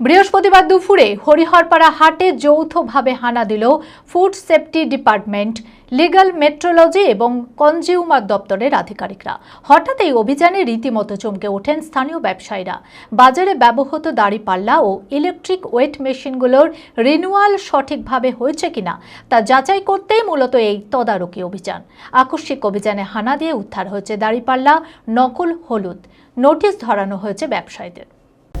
বৃহস্পতিবার দুপুরে হরিহরপাড়া হাটে যৌথভাবে হানা দিল food safety department, legal metrology এবং কনজিউমার দপ্তরের আধিকারিকরা। হঠাৎ এই অভিযানে রীতিমতো চমকে ওঠেন স্থানীয় ব্যবসায়ীরা। বাজারে ব্যবহৃত দাড়িপাল্লা ও ইলেকট্রিক ওয়েট মেশিনগুলোর রিনুয়াল সঠিকভাবে হয়েছে কিনা তা যাচাই করতেই মূলত এই তদারকি অভিযান। আকস্মিক অভিযানে হানা দিয়ে উদ্ধার হয়েছে দাড়িপাল্লা, নকল হলুদ। নোটিশ ধরানো হয়েছে ব্যবসায়ীদের।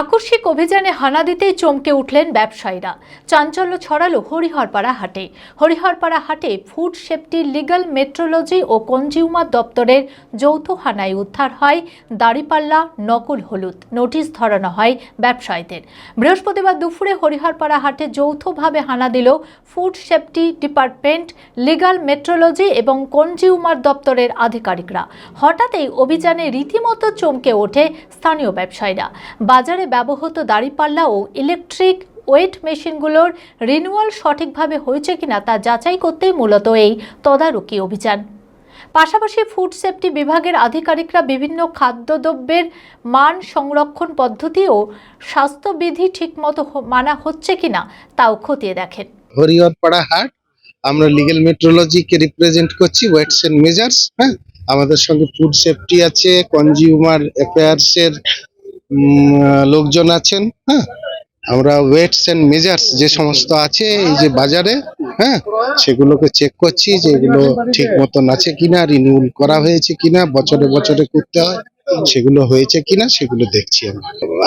আকস্মিক অভিযানে হানা দিতেই চমকে উঠলেন ব্যবসায়ীরা। চাঞ্চল্য ছড়ালো হরিহরপাড়া হাটে। হরিহরপাড়া হাটে ফুড সেফটি লিগ্যাল মেট্রোলজি ও কনজিউমার দপ্তরের যৌথ হানায় উদ্ধার হয় দাড়িপাল্লা, নকল হলুদ। নোটিশ ধরানো হয় ব্যবসায়ীদের। বৃহস্পতিবার দুপুরে হরিহরপাড়া হাটে যৌথভাবে হানা দিল food safety department legal metrology এবং কনজিউমার দপ্তরের আধিকারিকরা। হঠাৎ এই অভিযানে রীতিমতো চমকে ওঠে স্থানীয় ব্যবসায়ীরা। বাজারে ব্যবহৃত দাড়িপাল্লা ও ইলেকট্রিক ওয়েট মেশিনগুলোর রিনুয়াল সঠিকভাবে হয়েছে কিনা তা যাচাই করতেই মূলত এই তদারকি অভিযান। পাশাপাশি ফুড সেফটি বিভাগের আধিকারিকরা বিভিন্ন খাদ্যদ্রব্যের মান সংরক্ষণ পদ্ধতি ও স্বাস্থ্যবিধি ঠিকমতো মানা হচ্ছে কিনা তাও খতিয়ে দেখেন। হরিহরপাড়া হাট আমরা লিগেল মেট্রোলজিকে রিপ্রেজেন্ট করছি ওয়েটস এন্ড মেজার্স হ্যাঁ? আমাদের সঙ্গে ফুড সেফটি আছে কনজিউমার অ্যাফেয়ার্স এর উম, লোকজন আছেন হ্যাঁ? আমরা ওয়েটস এন্ড মেজার্স যে সমস্ত আছে, এই যে বাজারে হ্যাঁ? সেগুলোকে চেক করছি যে এগুলো ঠিক মতন আছে কিনা রিনিউল করা হয়েছে কিনা, বছরে বছরে করতে হয়, সেগুলো হয়েছে কিনা, সেগুলো দেখছি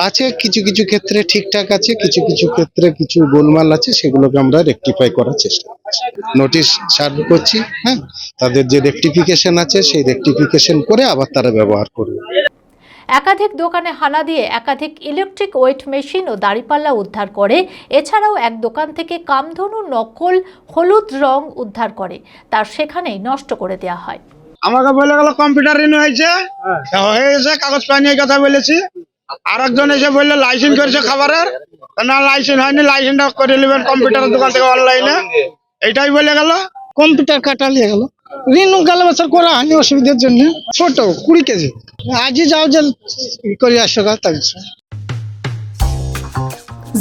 আছে কিছু কিছু ক্ষেত্রে ঠিকঠাক আছে, কিছু কিছু ক্ষেত্রে কিছু গোলমাল আছে, সেগুলোকে আমরা রেকটিফাই করার চেষ্টা করছি। নোটিশ সার্ভ করছি হ্যাঁ? তাদের যে রেকটিফিকেশন আছে, সেই রেকটিফিকেশন করে আবার তারা ব্যবহার করবে। একাধিক দোকানে হানা দিয়ে একাধিক ইলেকট্রিক ওয়েট মেশিন ও দাড়িপাল্লা উদ্ধার করে। এছাড়াও এক দোকান থেকে কামধনু নকল হলুদ রং উদ্ধার করে। তার সেখানেই নষ্ট করে দেওয়া হয়। আমাকে বলে গেল কম্পিউটার রিনিউ হয়েছে? হয়ে। গেছে কাগজ পানি কথা বলেছি। আর একজন এসে বলল লাইসেন্স করেছে খাবারের? না লাইসেন্স হয়নি লাইসেন্সটা করে নেবেন কম্পিউটারের দোকান থেকে অনলাইনে। এইটাই বলে গেল। কম্পিউটার কাটা নিয়ে গেল। রিনু গেল বছর করা হয়নি অসুবিধার জন্য। ছোট কুড়ি কেজি। আজই যাও যে করে আসো তাই